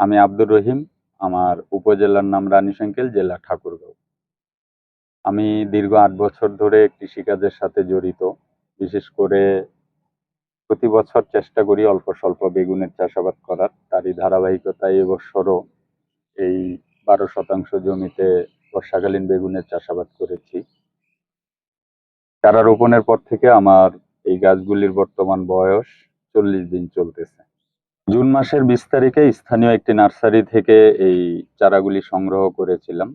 আমি আব্দুর রহিম, আমার উপজেলার নাম রানীশঙ্কেল জেলা ঠাকুরগাঁও। আমি দীর্ঘ আট বছর ধরে কৃষিকাজের সাথে জড়িত। বিশেষ করে প্রতি বছর চেষ্টা করি অল্প স্বল্প বেগুনের চাষাবাদ করার। তারই ধারাবাহিকতায় এবছরও এই বারো শতাংশ জমিতে বর্ষাকালীন বেগুনের চাষাবাদ করেছি। চারা রোপণের পর থেকে আমার এই গাছগুলির বর্তমান বয়স চল্লিশ দিন চলতেছে। জুন মাসের বিশ তারিখে স্থানীয় একটি নার্সারি থেকে এই চারাগুলি সংগ্রহ করেছিলাম।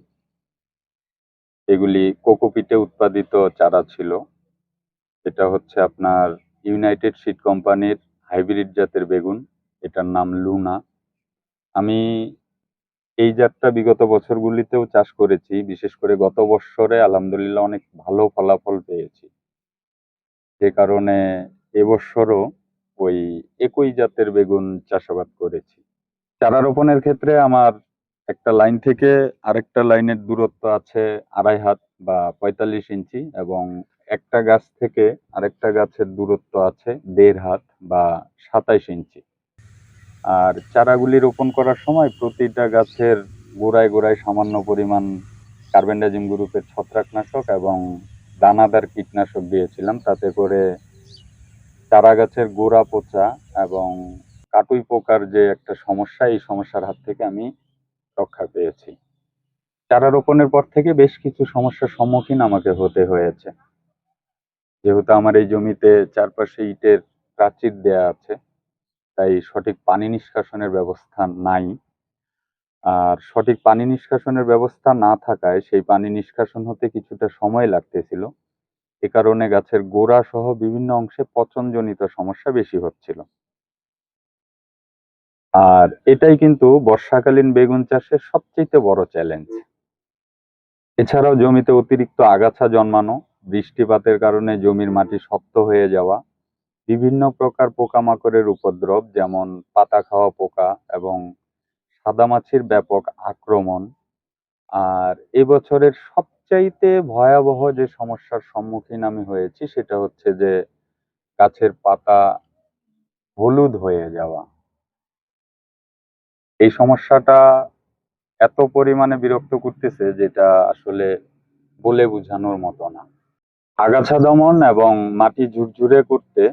এগুলি কোকোপিটে উৎপাদিত চারা ছিল। এটা হচ্ছে আপনার ইউনাইটেড সিড কোম্পানির হাইব্রিড জাতের বেগুন। এটার নাম লুনা। আমি এই জাতটা বিগত বছরগুলিতেও চাষ করেছি। বিশেষ করে গত বছরে আলহামদুলিল্লাহ অনেক ভালো ফলাফল পেয়েছি। যে কারণে এবছরও ওই একই জাতের বেগুন চাষাবাদ করেছি। চারা রোপণের ক্ষেত্রে আমার একটা লাইন থেকে আরেকটা লাইনের দূরত্ব আছে আড়াই হাত বা পঁয়তাল্লিশ ইঞ্চি এবং একটা গাছ থেকে আরেকটা গাছের দূরত্ব আছে দেড় হাত বা সাতাইশ ইঞ্চি। আর চারাগুলি রোপণ করার সময় প্রতিটা গাছের গোড়ায় গোড়ায় সামান্য পরিমাণ কার্বেন্ডাজিম গ্রুপের ছত্রাকনাশক এবং দানাদার কীটনাশক দিয়েছিলাম, তাতে করে চারা গাছের গোড়া পচা এবং কাটুই পোকার যে একটা সমস্যা, এই সমস্যার হাত থেকে আমি রক্ষা পেয়েছি। চারা রোপণের পর থেকে বেশ কিছু সমস্যার সম্মুখীন আমাকে হতে হয়েছে। যেহেতু আমার এই জমিতে চারপাশে ইটের প্রাচীর দেয়া আছে, তাই সঠিক পানি নিষ্কাশনের ব্যবস্থা নাই। আর সঠিক পানি নিষ্কাশনের ব্যবস্থা না থাকায় সেই পানি নিষ্কাশন হতে কিছুটা সময় লাগতেছিল। এ কারণে গাছের গোড়া সহ বিভিন্ন অংশে পচনজনিত সমস্যা বেশি হচ্ছিল। আর এটাই কিন্তু বর্ষাকালীন বেগুন চাষের সবচেয়ে বড় চ্যালেঞ্জ এছাড়াও জমিতে অতিরিক্ত আগাছা জন্মানো, বৃষ্টিপাতের কারণে জমির মাটি শক্ত হয়ে যাওয়া, বিভিন্ন প্রকার পোকামাকড়ের উপদ্রব যেমন পাতা খাওয়া পোকা এবং সাদামাছির ব্যাপক আক্রমণ আর এবছরের সবচাইতে ভয়াবহ যে সমস্যার সম্মুখীন আমি হয়েছি সেটা হচ্ছে যে গাছের পাতা হলুদ হয়ে যাওয়া। এই সমস্যাটা এত পরিমাণে বিরক্ত করতেছে যেটা আসলে বলে বোঝানোর মতো না। আগাছা দমন এবং মাটি ঝুরঝুরে করতে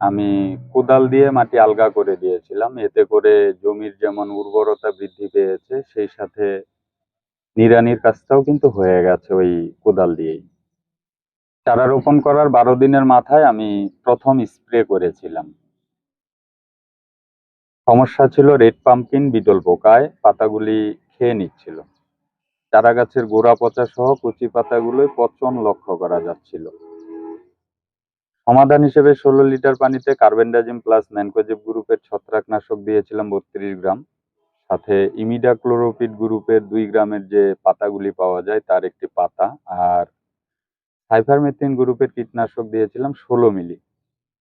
আমি কোদাল দিয়ে মাটি আলগা করে দিয়েছিলাম। এতে করে জমির যেমন উর্বরতা বৃদ্ধি পেয়েছে, সেই সাথে নিড়ানির কাজটাও কিন্তু হয়ে গেছে ওই কোদাল দিয়েই। চারা রোপণ করার বারো দিনের মাথায় আমি প্রথম স্প্রে করেছিলাম। সমস্যা ছিল রেড পাম্পকিন বিটল পোকায়, পাতাগুলি খেয়ে নিচ্ছিল। চারা গাছের গোড়া পচা সহ কচি পাতাগুলোয় পচন লক্ষ্য করা যাচ্ছিল। সমাধান হিসেবে ষোলো লিটার পানিতে কার্বেন্ডাজিম প্লাস ম্যানকোজেব গ্রুপের ছত্রাকনাশক দিয়েছিলাম বত্রিশ গ্রাম। সাথে ইমিডা ক্লোরোপিড গ্রুপের দুই গ্রামের যে পাতাগুলি পাওয়া যায়, তার একটি পাতা। আর সাইফারমেথিন গ্রুপের কীটনাশক দিয়েছিলাম ষোলো মিলি।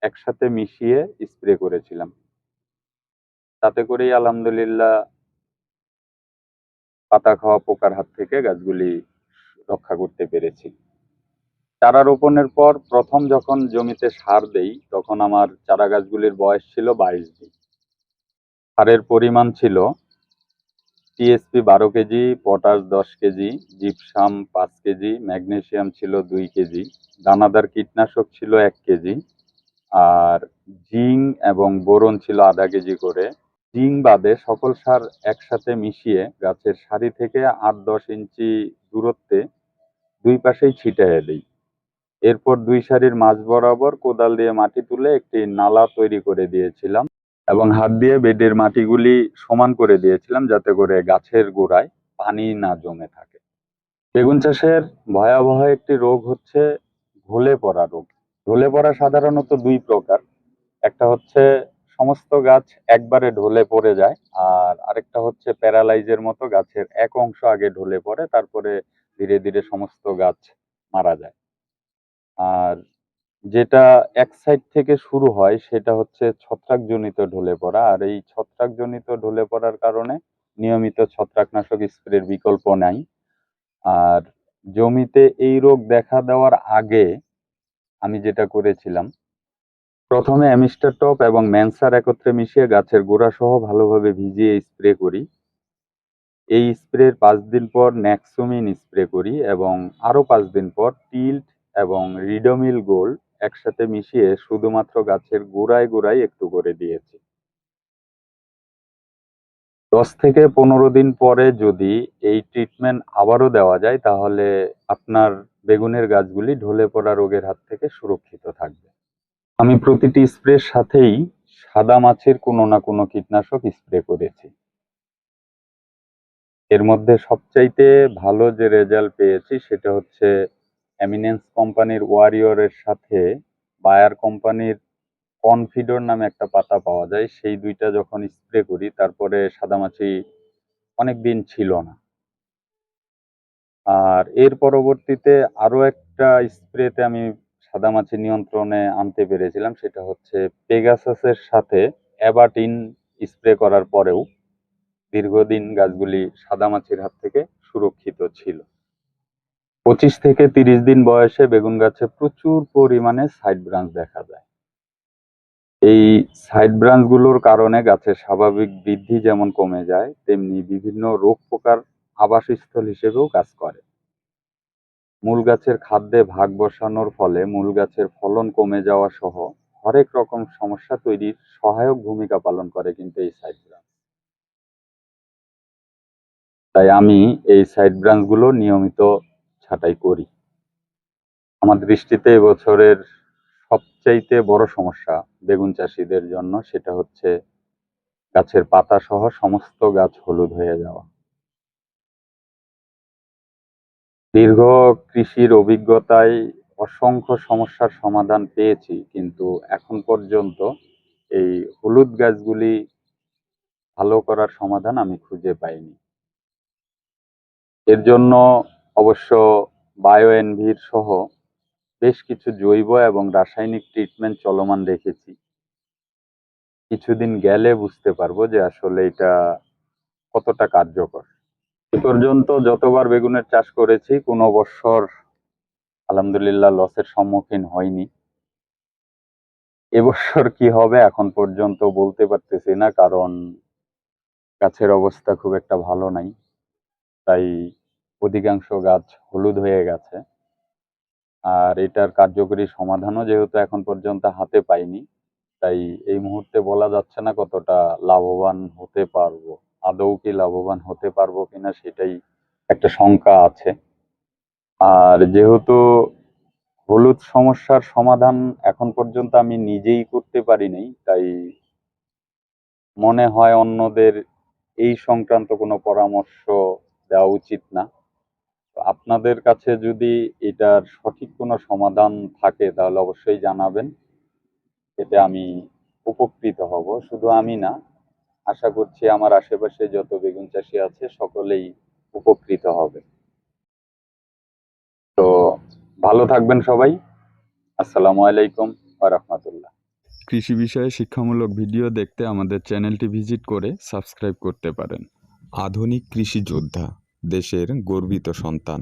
একসাথে মিশিয়ে স্প্রে করেছিলাম। তাতে করেই আলহামদুলিল্লাহ পাতা খাওয়া পোকার হাত থেকে গাছগুলি রক্ষা করতে পেরেছি। চারা রোপণের পর প্রথম যখন জমিতে সার দেই, তখন আমার চারা গাছগুলির বয়স ছিল বাইশ দিন। সারের পরিমাণ ছিল টিএসপি বারো কেজি, পটাশ দশ কেজি, জিপসাম পাঁচ কেজি ম্যাগনেসিয়াম ছিল দুই কেজি, দানাদার কীটনাশক ছিল এক কেজি, আর জিং এবং বোরন ছিল আধা কেজি করে। জিং বাদে সকল সার একসাথে মিশিয়ে গাছের সারি থেকে আট দশ ইঞ্চি দূরত্বে দুই পাশেই ছিটিয়ে দিই। এরপর দুই সারির মাঝ বরাবর কোদাল দিয়ে মাটি তুলে একটি নালা তৈরি করে দিয়েছিলাম। এবং হাত দিয়ে বেডের মাটিগুলি সমান করে দিয়েছিলাম যাতে করে গাছের গোড়ায় পানি না জমে থাকে। বেগুন চাষের ভয়াবহ একটি রোগ হচ্ছে ঢলে পড়া রোগ। ঢলে পড়া সাধারণত দুই প্রকার। একটা হচ্ছে সমস্ত গাছ একবারে ঢলে পড়ে যায় আর আরেকটা হচ্ছে প্যারালাইজের মতো গাছের এক অংশ আগে ঢলে পড়ে, তারপরে ধীরে ধীরে সমস্ত গাছ মারা যায়। আর যেটা এক সাইড থেকে শুরু হয় সেটা হচ্ছে ছত্রাকজনিত ঢলে পড়া। আর এই ছত্রাকজনিত ঢলে পড়ার কারণে নিয়মিত ছত্রাকনাশক স্প্রের বিকল্প নাই। আর জমিতে এই রোগ দেখা দেওয়ার আগে আমি যেটা করেছিলাম, প্রথমে অ্যামিস্টার টপ এবং ম্যানসার একত্রে মিশিয়ে গাছের গোড়া সহ ভালোভাবে ভিজিয়ে স্প্রে করি। এই স্প্রের পাঁচ দিন পর ন্যাক্সোমিন স্প্রে করি এবং আরও পাঁচ দিন পর টিল্ট এবং রিডোমিল গোল্ড একসাথে মিশিয়ে শুধুমাত্র গাছের গোড়ায় গোড়ায় একটু করে দিয়েছি। দশ থেকে পনেরো দিন পরে যদি এই ট্রিটমেন্ট আবারও দেওয়া যায়, তাহলে আপনার বেগুনের গাছগুলি ঢলে পড়া রোগের হাত থেকে সুরক্ষিত থাকবে। আমি প্রতিটি স্প্রের সাথেই সাদা মাছের কোনো না কোনো কীটনাশক স্প্রে করেছি। এর মধ্যে সবচাইতে ভালো যে রেজাল্ট পেয়েছি সেটা হচ্ছে এমিনেন্স কোম্পানির ওয়ারিয়রের সাথে বায়ার কোম্পানির কনফিডর নামে একটা পাতা পাওয়া যায়। সেই দুইটা যখন স্প্রে করি, তারপরে সাদামাছি অনেক দিন ছিল না। আর এর পরবর্তীতে আরও একটা স্প্রেতে আমি সাদামাছি নিয়ন্ত্রণে আনতে পেরেছিলাম, সেটা হচ্ছে পেগাসাসের সাথে অ্যাবাটিন স্প্রে করার পরেও দীর্ঘদিন গাছগুলি সাদামাছির হাত থেকে সুরক্ষিত ছিল। পঁচিশ থেকে তিরিশ দিন বয়সে বেগুন গাছে প্রচুর পরিমাণে সাইড ব্রাঞ্চ দেখা যায়। এই সাইড ব্রাঞ্চগুলোর কারণে গাছের স্বাভাবিক বৃদ্ধি যেমন কমে যায়, তেমনি বিভিন্ন রোগ পোকার আবাসস্থল হিসেবেও কাজ করে। মূল গাছের খাদ্যে ভাগ বসানোর ফলে মূল গাছের ফলন কমে যাওয়া সহ হরেক রকম সমস্যা তৈরির সহায়ক ভূমিকা পালন করে কিন্তু এই সাইড ব্রাঞ্চ তাই আমি এই সাইড ব্রাঞ্চগুলো নিয়মিত ছাঁটাই করি। আমার দৃষ্টিতে এবছরের সবচাইতে বড় সমস্যা বেগুন চাষিদের জন্য সেটা হচ্ছে গাছের পাতা সহ সমস্ত গাছ হলুদ হয়ে যাওয়া। দীর্ঘ কৃষির অভিজ্ঞতায় অসংখ্য সমস্যার সমাধান পেয়েছি, কিন্তু এখন পর্যন্ত এই হলুদ গাছগুলি ভালো করার সমাধান আমি খুঁজে পাইনি। এর জন্য অবশ্য বায়ো এনভির সহ বেশ কিছু জৈব এবং রাসায়নিক ট্রিটমেন্ট চলমান রেখেছি কিছুদিন গেলে বুঝতে পারব যে আসলে এটা কতটা কার্যকর। এ পর্যন্ত যতবার বেগুনের চাষ করেছি, কোনো বছর আলহামদুলিল্লাহ লসের সম্মুখীন হয়নি। এবছর কি হবে এখন পর্যন্ত বলতে পারতেছি না, কারণ গাছের অবস্থা খুব একটা ভালো নাই। তাই অধিকাংশ গাছ হলুদ হয়ে গেছে। আর এটার কার্যকরী সমাধানও যেহেতু এখন পর্যন্ত হাতে পাইনি, তাই এই মুহূর্তে বলা যাচ্ছে না কতটা লাভবান হতে পারব, আদৌ কি লাভবান হতে পারব কিনা সেটাই একটা শঙ্কা আছে। আর যেহেতু হলুদ সমস্যার সমাধান এখন পর্যন্ত আমি নিজেই করতে পারিনি তাই মনে হয় অন্যদের এই সংক্রান্ত কোনো পরামর্শ দেওয়া উচিত না। আপনাদের কাছে যদি এটার সঠিক কোনো সমাধান থাকে, তাহলে অবশ্যই জানাবেন। এতে আমি উপকৃত হব। শুধু আমি না, আশা করছি আমার আশেপাশে যত বেগুন চাষি আছে, সকলেই উপকৃত হবে। তো ভালো থাকবেন সবাই। আসসালামু আলাইকুম ওয়া রাহমাতুল্লাহ। কৃষি বিষয়ে শিক্ষামূলক ভিডিও দেখতে আমাদের চ্যানেলটি ভিজিট করে সাবস্ক্রাইব করতে পারেন। আধুনিক কৃষি যোদ্ধা। দেশের গর্বিত সন্তান।